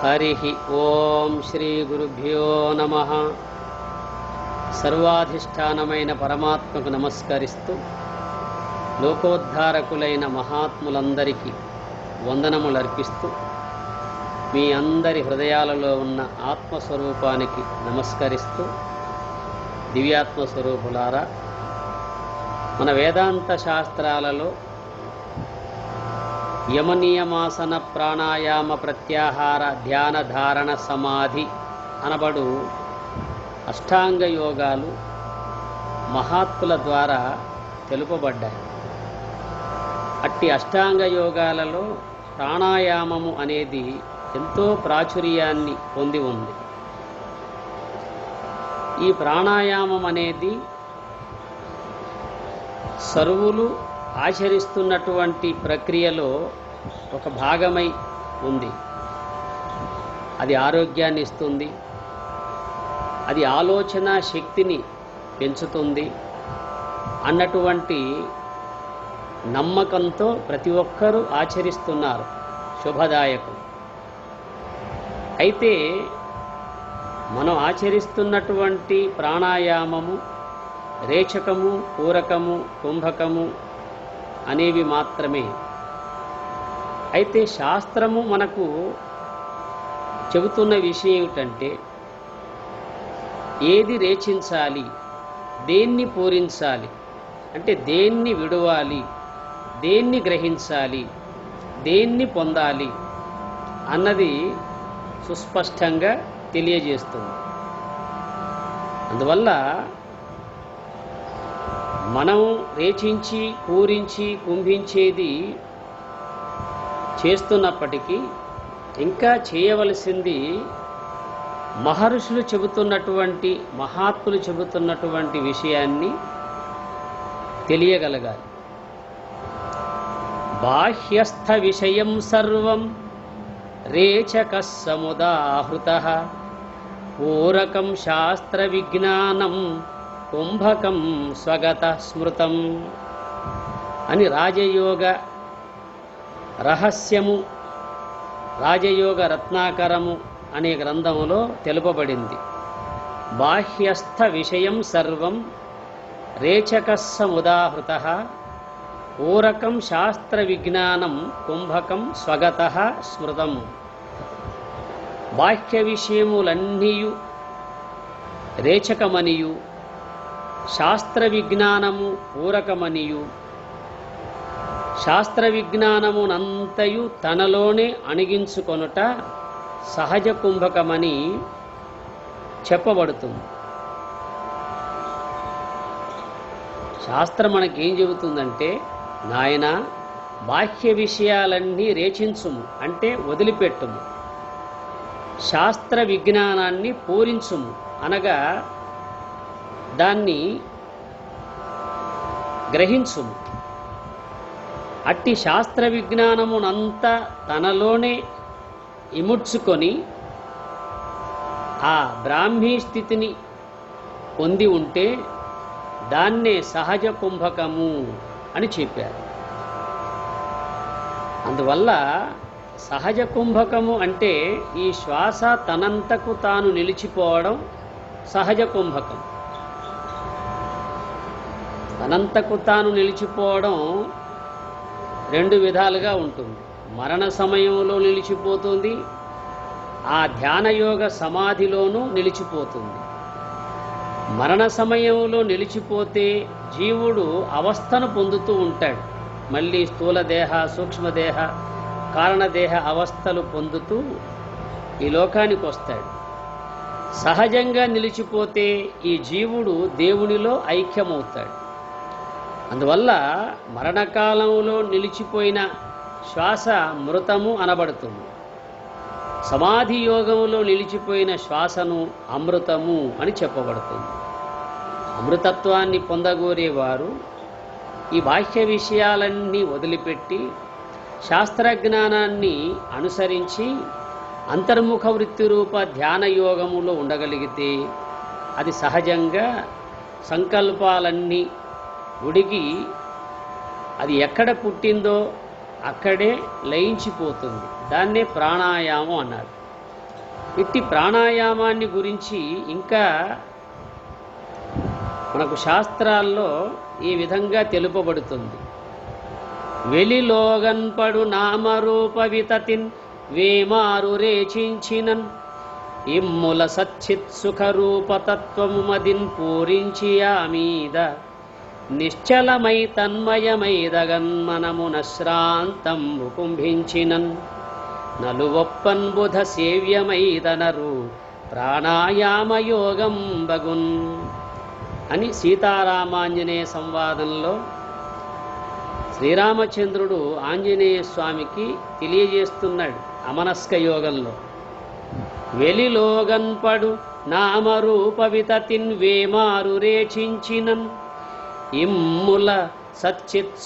హరి ఓం శ్రీ గురుభ్యో నమ సర్వాధిష్టానమైన పరమాత్మకు నమస్కరిస్తూ లోకోద్ధారకులైన మహాత్ములందరికీ వందనములర్పిస్తూ మీ అందరి హృదయాలలో ఉన్న ఆత్మస్వరూపానికి నమస్కరిస్తూ దివ్యాత్మ స్వరూపులారా మన వేదాంత శాస్త్రాలలో యమనియమాసన ప్రాణాయామ ప్రత్యాహార ధ్యాన ధారణ సమాధి అనబడు అష్టాంగ యోగాలు మహాత్ముల ద్వారా తెలుపబడ్డాయి. అట్టి అష్టాంగ యోగాలలో ప్రాణాయామము అనేది ఎంతో ప్రాచుర్యాన్ని పొంది ఉంది. ఈ ప్రాణాయామం అనేది సరువులు ఆచరిస్తున్నటువంటి ప్రక్రియలో ఒక భాగమై ఉంది. అది ఆరోగ్యాన్ని ఇస్తుంది. అది ఆలోచన శక్తిని పెంచుతుంది అన్నటువంటి నమ్మకంతో ప్రతి ఒక్కరూ ఆచరిస్తున్నారు శుభదాయకం. అయితే మనం ఆచరిస్తున్నటువంటి ప్రాణాయామము రేచకము పూరకము కుంభకము అనేవి మాత్రమే. అయితే శాస్త్రము మనకు చెబుతున్న విషయం ఏమిటంటే ఏది రేచించాలి దేన్ని పూరించాలి అంటే దేన్ని విడవాలి దేన్ని గ్రహించాలి దేన్ని పొందాలి అన్నది సుస్పష్టంగా తెలియజేస్తుంది. అందువల్ల మనం రేచించి పూరించి కుంభించేది చేస్తున్నప్పటికీ ఇంకా చేయవలసింది మహర్షులు చెబుతున్నటువంటి మహాత్ములు చెబుతున్నటువంటి విషయాన్ని తెలియగలగాలి. బాహ్యస్థ విషయం సర్వం రేచక సముదాహృత. పూరకం శాస్త్ర విజ్ఞానం కుంభకం స్వగత స్మృతం అని రాజయోగ రహస్యము రాజయోగ రత్నాకరము అనే గ్రంథములో తెలుపబడింది. బాహ్యస్థ విషయం సర్వం రేచకస్సముదాహృత ఊరకం శాస్త్ర విజ్ఞానం కుంభకం స్వగత స్మృతం బాహ్య విషయములన్నీయు రేచకమనియు శాస్త్ర విజ్ఞానము పూరకమనియు శాస్త్ర విజ్ఞానమునంతయు తనలోనే అణిగించుకొనుట సహజ కుంభకమని చెప్పబడుతుంది. శాస్త్రం మనకేం చెబుతుందంటే నాయన బాహ్య విషయాలన్నీ రేచించుము అంటే వదిలిపెట్టుము. శాస్త్ర విజ్ఞానాన్ని పూరించుము అనగా దాన్ని గ్రహించుము. అట్టి శాస్త్ర విజ్ఞానమునంతా తనలోనే ఇముడ్చుకొని ఆ బ్రాహ్మీ స్థితిని పొంది ఉంటే దాన్నే సహజ కుంభకము అని చెప్పారు. అందువల్ల సహజ కుంభకము అంటే ఈ శ్వాస తనంతకు తాను నిలిచిపోవడం సహజ కుంభకం. తనంతకు తాను నిలిచిపోవడం రెండు విధాలుగా ఉంటుంది. మరణ సమయంలో నిలిచిపోతుంది. ఆ ధ్యానయోగ సమాధిలోనూ నిలిచిపోతుంది. మరణ సమయంలో నిలిచిపోతే జీవుడు అవస్థను పొందుతూ ఉంటాడు. మళ్ళీ స్థూలదేహ సూక్ష్మదేహ కారణదేహ అవస్థలు పొందుతూ ఈ లోకానికి వస్తాడు. సహజంగా నిలిచిపోతే ఈ జీవుడు దేవునిలో ఐక్యమవుతాడు. అందువల్ల మరణకాలంలో నిలిచిపోయిన శ్వాస మృతము అనబడుతుంది. సమాధి యోగంలో నిలిచిపోయిన శ్వాసను అమృతము అని చెప్పబడుతుంది. అమృతత్వాన్ని పొందగోరేవారు ఈ బాహ్య విషయాలన్నీ వదిలిపెట్టి శాస్త్రజ్ఞానాన్ని అనుసరించి అంతర్ముఖ వృత్తి రూప ధ్యాన యోగములో ఉండగలిగితే అది సహజంగా సంకల్పాలన్నీ ఉడికి అది ఎక్కడ పుట్టిందో అక్కడే లయించిపోతుంది. దాన్నే ప్రాణాయామం అన్నారు. ఇట్టి ప్రాణాయామాన్ని గురించి ఇంకా మనకు శాస్త్రాల్లో ఈ విధంగా తెలుపబడుతుంది. వెలిలోగన్పడు నామరూప వితతిన్ వేమారు రేచించినన్ ఇమ్ముల సచ్చిత్ సుఖరూపతత్వము మదిన్ పూరించి ఆ మీద నిశ్చలమై తన్మయమైదగన్ మనమున శ్రాంతంబు కుంభించినన్ నలువొప్పన్ బుధ సేవ్యమైదనరు ప్రాణాయామయోగం బగున్ అని సీతారామాంజనేయ సంవాదంలో శ్రీరామచంద్రుడు ఆంజనేయ స్వామికి తెలియజేస్తున్నాడు అమనస్క యోగంలో. వెలిలోగన్పడు నామరూప వితతిన్ వేమారు రేచించినన్ ఇమ్ముల సచ్చిత్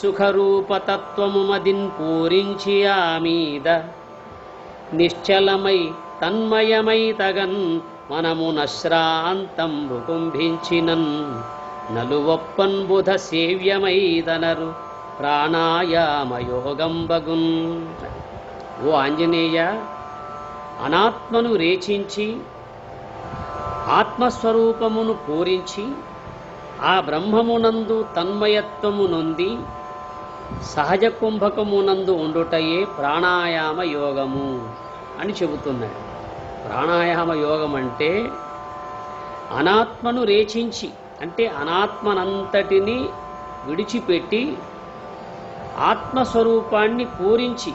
మదిన్ పూరించి ఆ మీద నిశ్చలమై తన్మయమై తగన్ మనమున శ్రాంతంబు నలువప్పన్బుధ నలువొప్పన్ బుధ సేవ్యమైదనరు ప్రాణాయామయోగంబగున్. ఓ ఆంజనేయ అనాత్మను రేచించి ఆత్మస్వరూపమును పూరించి ఆ బ్రహ్మమునందు తన్మయత్వము నొంది సహజ కుంభకమునందు ఉండుటయే ప్రాణాయామ యోగము అని చెబుతున్నాడు ప్రాణాయామ యోగం అంటే అనాత్మను రేచించి అంటే అనాత్మనంతటిని విడిచిపెట్టి ఆత్మస్వరూపాన్ని పూరించి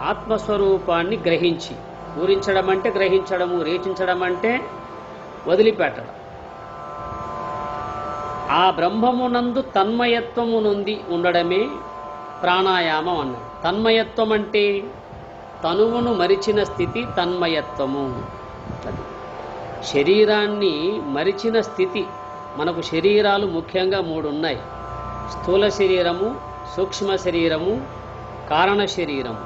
ఆత్మస్వరూపాన్ని గ్రహించి పూరించడం అంటే గ్రహించడము రేచించడం అంటే వదిలిపెట్టడం. ఆ బ్రహ్మమునందు తన్మయత్వము నుండి ఉండడమే ప్రాణాయామం అన్నాడు తన్మయత్వం అంటే తనువును మరిచిన స్థితి తన్మయత్వము. అది. శరీరాన్ని మరిచిన స్థితి మనకు శరీరాలు ముఖ్యంగా మూడు ఉన్నాయి స్థూల శరీరము సూక్ష్మ శరీరము కారణ శరీరము.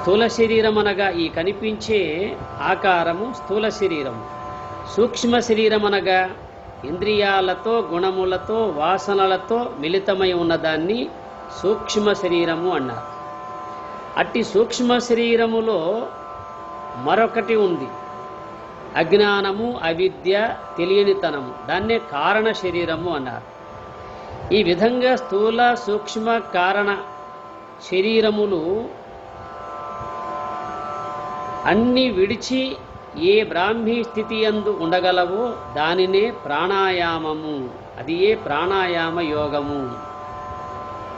స్థూల శరీరం అనగా ఈ కనిపించే ఆకారము స్థూల శరీరము. సూక్ష్మ శరీరం అనగా ఇంద్రియాలతో గుణములతో వాసనలతో మిళితమై ఉన్నదాన్ని సూక్ష్మ శరీరము అన్నారు. అట్టి సూక్ష్మ శరీరములో మరొకటి ఉంది. అజ్ఞానము అవిద్య తెలియనితనము. దాన్నే కారణ శరీరము అన్నారు. ఈ విధంగా స్థూల సూక్ష్మ కారణ శరీరములు అన్ని విడిచి ఏ బ్రాహ్మీ స్థితి అందు ఉండగలవో దానినే ప్రాణాయామము. అది ఏ ప్రాణాయామ యోగము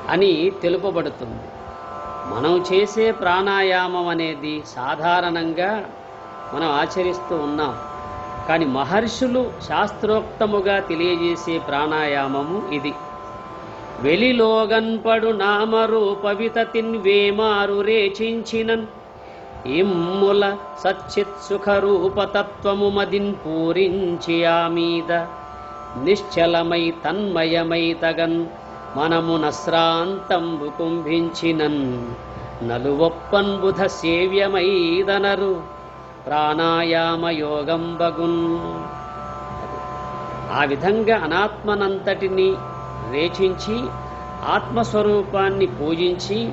అని తెలుపబడుతుంది. మనం చేసే ప్రాణాయామం అనేది సాధారణంగా మనం ఆచరిస్తూ ఉన్నాం. కానీ మహర్షులు శాస్త్రోక్తముగా తెలియజేసే ప్రాణాయామము ఇది. వెలిలోగన్పడు నామరూపవితతిన్ వేమారు రేచించినన్ ఇమ్ముల సచ్చిత్సుఖరూపతత్వము మదిన్ పూరించి నిశ్చలమై తన్మయమై తగన్ మనము నశ్రాంతం కుంభించినన్. నలువొప్పన్ బుధ సేవ్యమైదనరు ప్రాణాయామ యోగం బగున్. ఆ విధంగా అనాత్మనంతటిని రేచించి ఆత్మస్వరూపాన్ని పూజించి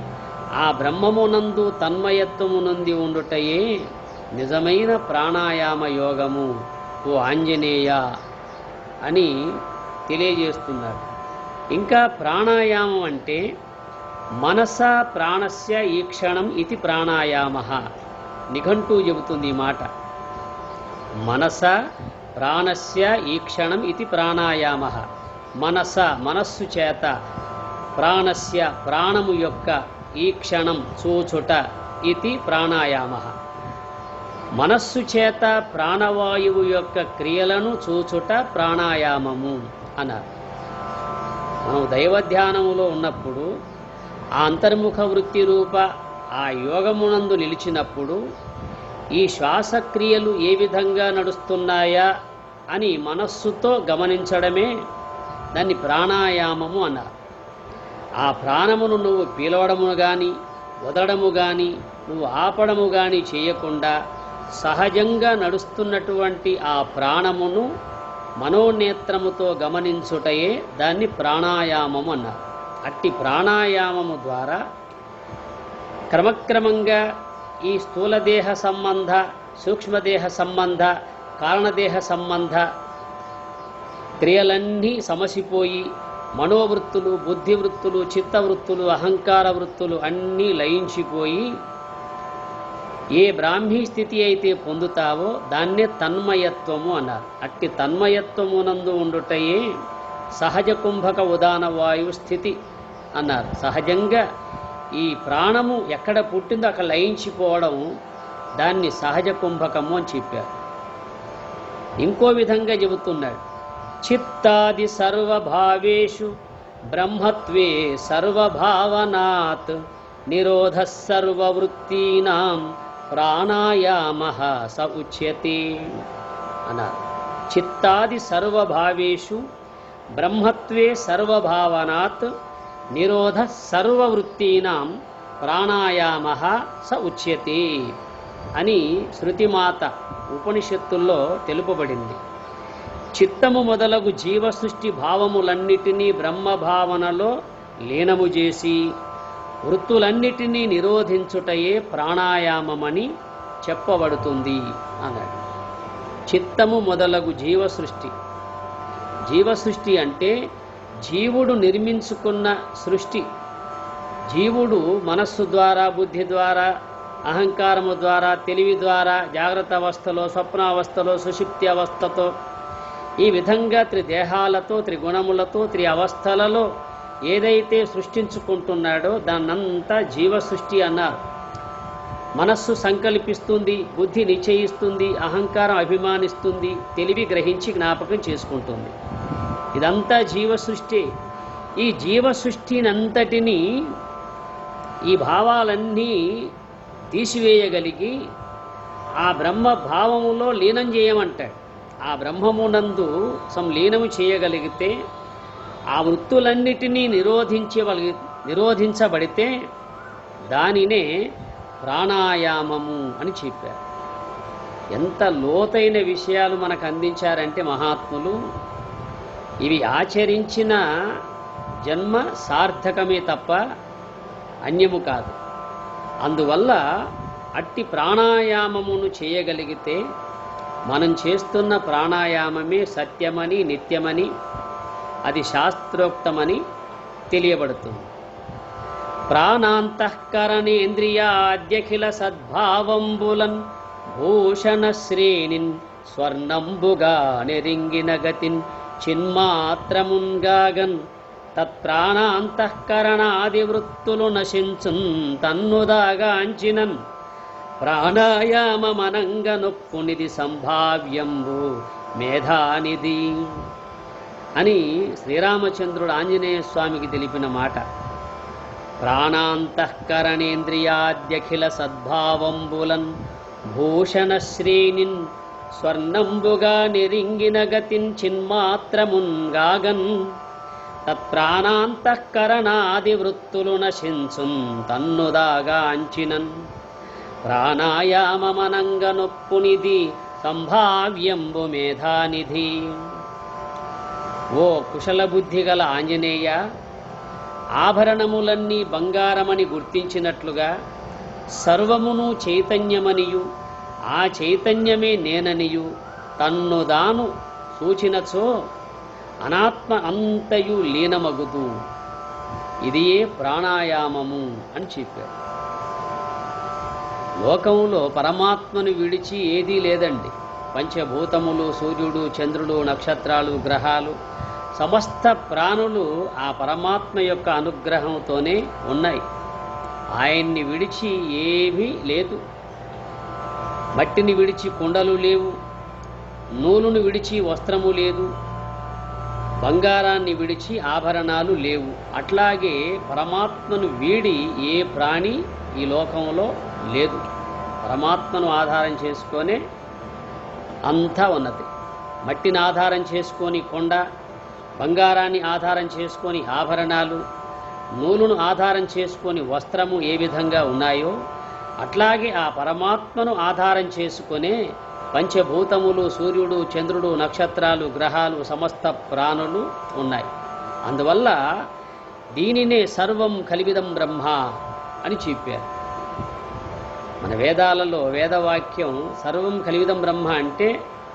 ఆ బ్రహ్మమునందు తన్మయత్వమునంది ఉండుటయే నిజమైన ప్రాణాయామ యోగము ఓ ఆంజనేయ అని తెలియజేస్తున్నారు. ఇంకా ప్రాణాయామం అంటే మనస ప్రాణస్య ఈ క్షణం ఇది ప్రాణాయామ నిఘంటూ చెబుతుంది ఈ మాట. మనస ప్రాణస్య ఈ క్షణం ఇది ప్రాణాయామ మనస మనస్సు చేత ప్రాణస్య ప్రాణము యొక్క ఈ క్షణం చూచుట ఇది ప్రాణాయామ. మనస్సు చేత ప్రాణవాయువు యొక్క క్రియలను చూచుట ప్రాణాయామము అన్నారు. మనం దైవధ్యానములో ఉన్నప్పుడు ఆ అంతర్ముఖ వృత్తి రూప ఆ యోగమునందు నిలిచినప్పుడు ఈ శ్వాసక్రియలు ఏ విధంగా నడుస్తున్నాయా అని మనస్సుతో గమనించడమే దాన్ని ప్రాణాయామము అన్నారు. ఆ ప్రాణమును నువ్వు పీలవడము కానీ వదలడము కానీ నువ్వు ఆపడము కానీ చేయకుండా సహజంగా నడుస్తున్నటువంటి ఆ ప్రాణమును మనోనేత్రముతో గమనించుటయే దాన్ని ప్రాణాయామము అన్నారు. అట్టి ప్రాణాయామము ద్వారా క్రమక్రమంగా ఈ స్థూలదేహ సంబంధ సూక్ష్మదేహ సంబంధ కారణదేహ సంబంధ క్రియలన్నీ సమసిపోయి మనోవృత్తులు బుద్ధి వృత్తులు చిత్తవృత్తులు అహంకార వృత్తులు అన్నీ లయించిపోయి ఏ బ్రాహ్మీ స్థితి అయితే పొందుతావో దాన్నే తన్మయత్వము అన్నారు. అట్టి తన్మయత్వమునందు ఉండుటయే సహజ కుంభక ఉదాన వాయు స్థితి అన్నారు. సహజంగా ఈ ప్రాణము ఎక్కడ పుట్టిందో అక్కడ లయించిపోవడం దాన్ని సహజ కుంభకము అని చెప్పారు. ఇంకో విధంగా చెబుతున్నాడు. చిత్తాది సర్వభావేషు బ్రహ్మత్వే సర్వభావనాత్ నిరోధ సర్వవృత్తీనాం ప్రాణాయామ స ఉచ్యతే అన్నారు చిత్తాది సర్వభావేషు బ్రహ్మత్వే సర్వభావనాత్ నిరోధ సర్వవృత్తీనాం ప్రాణాయామ స ఉచ్యతే అని శృతిమాత ఉపనిషత్తుల్లో తెలుపబడింది। చిత్తము మొదలగు జీవ సృష్టి భావములన్నిటినీ బ్రహ్మభావనలో లీనము చేసి వృత్తులన్నిటినీ నిరోధించుటయే ప్రాణాయామమని చెప్పబడుతుంది అన్నాడు. చిత్తము మొదలగు జీవ సృష్టి జీవ సృష్టి అంటే జీవుడు నిర్మించుకున్న సృష్టి. జీవుడు మనస్సు ద్వారా బుద్ధి ద్వారా అహంకారము ద్వారా తెలివి ద్వారా జాగ్రత్త అవస్థలో స్వప్నావస్థలో సుషిప్తి అవస్థతో ఈ విధంగా త్రిదేహాలతో త్రిగుణములతో త్రి అవస్థలలో ఏదైతే సృష్టించుకుంటున్నాడో దాన్నంతా జీవ సృష్టి అన్నారు. మనస్సు సంకల్పిస్తుంది బుద్ధి నిశ్చయిస్తుంది అహంకారం అభిమానిస్తుంది తెలివి గ్రహించి జ్ఞాపకం చేసుకుంటుంది. ఇదంతా జీవ సృష్టి ఈ జీవ సృష్టినంతటినీ ఈ భావాలన్నీ తీసివేయగలిగి ఆ బ్రహ్మ భావములో లీనం చేయమంటాడు. ఆ బ్రహ్మమునందు సంలీనము చేయగలిగితే ఆ వృత్తులన్నిటినీ నిరోధించగలి నిరోధించబడితే దానినే ప్రాణాయామము అని చెప్పారు. ఎంత లోతైన విషయాలు మనకు అందించారంటే మహాత్ములు ఇవి ఆచరించిన జన్మ సార్థకమే తప్ప అన్యము కాదు. అందువల్ల అట్టి ప్రాణాయామమును చేయగలిగితే మనం చేస్తున్న ప్రాణాయామమే సత్యమని నిత్యమని అది శాస్త్రోక్తమని తెలియబడుతుంది. ప్రాణాంతఃకరణేంద్రియాద్యఖిల సద్భావంబులన్ భూషణ శ్రేణిన్ స్వర్ణంబుగా నెరింగిన గతిన్ చిన్మాత్రమున్గాగన్ తత్ప్రాణాంతఃకరణాది వృత్తులు నశించున్ తన్నుదాగాంచినన్ ప్రాణాయామమనంగ నొప్పునిది సంభావ్యంబు మేధానిది అని శ్రీరామచంద్రుడు ఆంజనేయ స్వామికి తెలిపిన మాట. ప్రాణాంతఃకరణేంద్రియాద్యఖిల సద్భావంబులన్ భూషణ శ్రేణిన్ స్వర్ణంబుగా నిరింగిన గతిన్ చిన్మాత్రమున్గాగన్ తత్ప్రాణాంతఃకరణాది వృత్తులు నశించున్ తన్నుదాగాంచినన్ ప్రాణాయామమనంగ నొప్పునిది సంభావ్యంబు మేధానిధి. ఓ కుశల బుద్ధి గల ఆంజనేయ ఆభరణములన్నీ బంగారమని గుర్తించినట్లుగా సర్వమును చైతన్యమనియు ఆ చైతన్యమే నేననియు తన్ను దాను సూచినచో అనాత్మ అంతయు లీనమగుదు. ఇదియే ప్రాణాయామము అని చెప్పారు. లోకంలో పరమాత్మను విడిచి ఏదీ లేదండి. పంచభూతములు సూర్యుడు చంద్రుడు నక్షత్రాలు గ్రహాలు సమస్త ప్రాణులు ఆ పరమాత్మ యొక్క అనుగ్రహంతోనే ఉన్నాయి. ఆయన్ని విడిచి ఏమీ లేదు. మట్టిని విడిచి కుండలు లేవు. నూలును విడిచి వస్త్రము లేదు. బంగారాన్ని విడిచి ఆభరణాలు లేవు. అట్లాగే పరమాత్మను వీడి ఏ ప్రాణి ఈ లోకంలో లేదు. పరమాత్మను ఆధారం చేసుకొనే అంతా ఉన్నది. మట్టిని ఆధారం చేసుకొని కొండ బంగారాన్ని ఆధారం చేసుకొని ఆభరణాలు నూలును ఆధారం చేసుకొని వస్త్రము ఏ విధంగా ఉన్నాయో అట్లాగే ఆ పరమాత్మను ఆధారం చేసుకునే పంచభూతములు సూర్యుడు చంద్రుడు నక్షత్రాలు గ్రహాలు సమస్త ప్రాణులు ఉన్నాయి. అందువల్ల దీనినే సర్వం కలివిదం బ్రహ్మ అని చెప్పారు. మన వేదాలలో వేదవాక్యం సర్వం కలివిదం బ్రహ్మ అంటే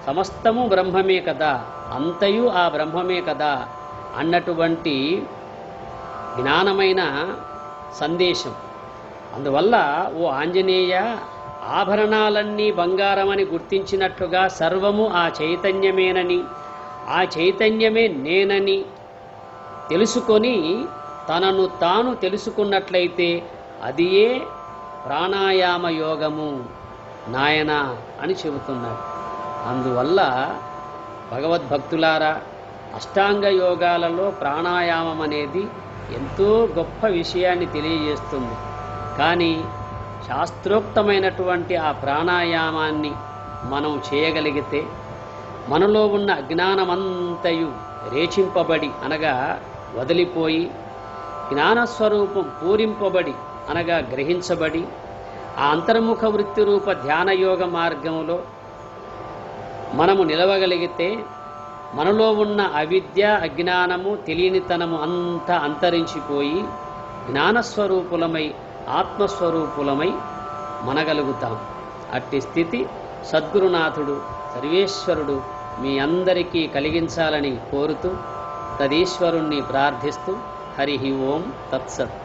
సమస్తము బ్రహ్మమే కదా అంతయు ఆ బ్రహ్మమే కదా అన్నటువంటి జ్ఞానమైన సందేశం. అందువల్ల ఓ ఆంజనేయ ఆభరణాలన్నీ బంగారమని గుర్తించినట్లుగా సర్వము ఆ చైతన్యమేనని ఆ చైతన్యమే నేనని తెలుసుకొని తనను తాను తెలుసుకున్నట్లయితే అది ఏ ప్రాణాయామ యోగము నాయన అని చెబుతున్నారు. అందువల్ల భగవద్భక్తులారా అష్టాంగ యోగాలలో ప్రాణాయామం అనేది ఎంతో గొప్ప విషయాన్ని తెలియజేస్తుంది. కానీ శాస్త్రోక్తమైనటువంటి ఆ ప్రాణాయామాన్ని మనం చేయగలిగితే మనలో ఉన్న అజ్ఞానమంతయు రేచింపబడి అనగా వదిలిపోయి జ్ఞానస్వరూపం పూరింపబడి అనగా గ్రహించబడి ఆ అంతర్ముఖ వృత్తి రూప ధ్యానయోగ మార్గంలో మనము నిలవగలిగితే మనలో ఉన్న అవిద్య అజ్ఞానము తెలియనితనము అంతా అంతరించిపోయి జ్ఞానస్వరూపులమై ఆత్మస్వరూపులమై మనగలుగుతాం. అట్టి స్థితి సద్గురునాథుడు సర్వేశ్వరుడు మీ అందరికీ కలిగించాలని కోరుతూ తదీశ్వరుణ్ణి ప్రార్థిస్తూ హరి ఓం తత్సత్.